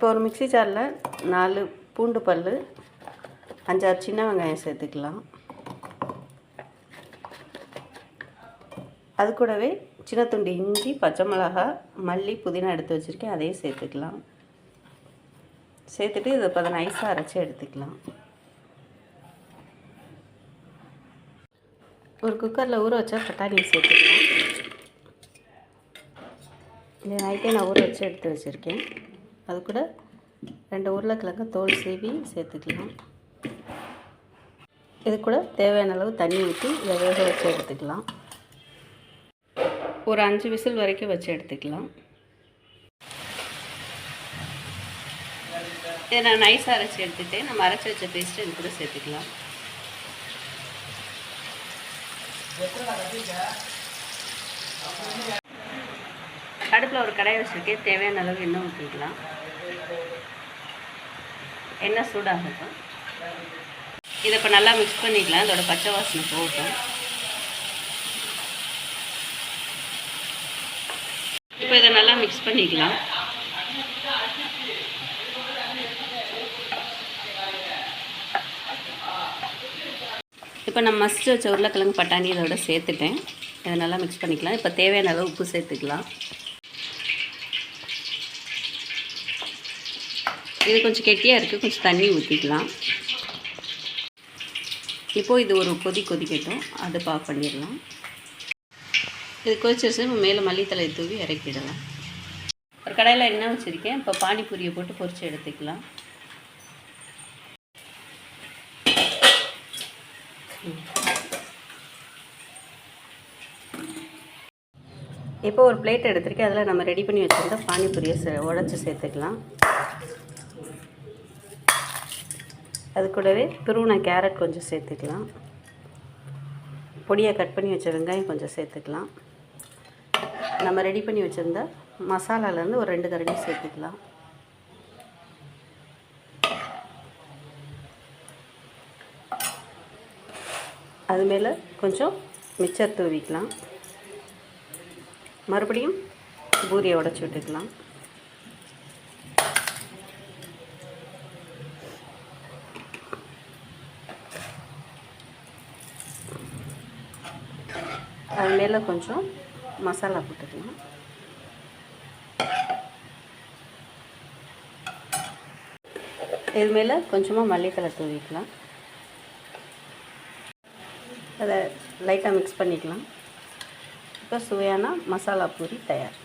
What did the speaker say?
இப்போ ஒரு மிக்ஸி ஜாரில் நாலு பூண்டு பல் அஞ்சாறு சின்ன வெங்காயம் சேர்த்துக்கலாம். அது கூடவே சின்ன துண்டு இஞ்சி பச்சை மிளகா மல்லி புதினா எடுத்து வச்சுருக்கேன் அதையும் சேர்த்துக்கலாம். சேர்த்துட்டு இதை இப்போ நைஸாக அரைச்சி எடுத்துக்கலாம். ஒரு குக்கரில் ஊற வச்சா பட்டாணி சேர்த்துக்கலாம். இந்த நைட்டே நான் ஊற வச்சு எடுத்து வச்சுருக்கேன். அது கூட ரெண்டு உருளைக்கிழங்கு தோல் சீவி சேர்த்துக்கலாம். இது கூட தேவையான அளவு தண்ணி ஊற்றி இதை வேக வச்சு எடுத்துக்கலாம். ஒரு அஞ்சு விசில் வரைக்கும் வச்சு எடுத்துக்கலாம். இதை நான் நைஸாக அரைச்சி எடுத்துகிட்டேன் நம்ம அரைச்சி வச்ச பேஸ்ட்டு இது கூட சேர்த்துக்கலாம். அடுப்பில் ஒரு கடாயை வச்சுருக்கேன். தேவையான அளவு எண்ணெய் ஊற்றிக்கலாம் எண்ணெய் சூடாகட்டும் இதை இப்போ நல்லா மிக்ஸ் பண்ணிக்கலாம். இதோட பச்சை வாசனை போகட்டும். இப்போ இதை நல்லா மிக்ஸ் பண்ணிக்கலாம். இப்போ நான் மஸ்ட் வச்ச உருளைக்கிழங்கு பட்டாணி இதோட சேர்த்துட்டேன். இதை நல்லா மிக்ஸ் பண்ணிக்கலாம். இப்போ தேவையான அளவு உப்பு சேர்த்துக்கலாம். இது கொஞ்சம் கெட்டியாக இருக்குது கொஞ்சம் தண்ணி ஊற்றிக்கலாம் இப்போது இது ஒரு கொதி கொதிக்கட்டும். அதை ஆஃப் பண்ணிடலாம். இது கொதிச்சிருச்சு நம்ம மேலே மல்லித்தலை தூவி இறக்கிடலாம். ஒரு கடையில் என்ன வச்சுருக்கேன். இப்போ பானிபூரியை போட்டு பொரித்து எடுத்துக்கலாம். இப்போ ஒரு பிளேட் எடுத்துருக்கேன். அதில் நம்ம ரெடி பண்ணி வச்சுருந்த பானிபூரியை உடச்சி சேர்த்துக்கலாம். அது கூடவே துருவின கேரட் கொஞ்சம் சேர்த்துக்கலாம். பொடியை கட் பண்ணி வச்ச வெங்காயம் கொஞ்சம் சேர்த்துக்கலாம். நம்ம ரெடி பண்ணி வச்சுருந்த மசாலாலேருந்து ஒரு ரெண்டு கரண்டி சேர்த்துக்கலாம். அது மேலே கொஞ்சம் மிச்சர் தூவிக்கலாம். மறுபடியும் பூரியை உடச்சி விட்டுக்கலாம். அது மேலே கொஞ்சம் மசாலா போட்டுக்கலாம். இது மேலே கொஞ்சமாக மல்லித்தலை தூவிக்கலாம். அதை லைட்டாக மிக்ஸ் பண்ணிக்கலாம். இப்போ சுவையான மசாலா பூரி தயார்.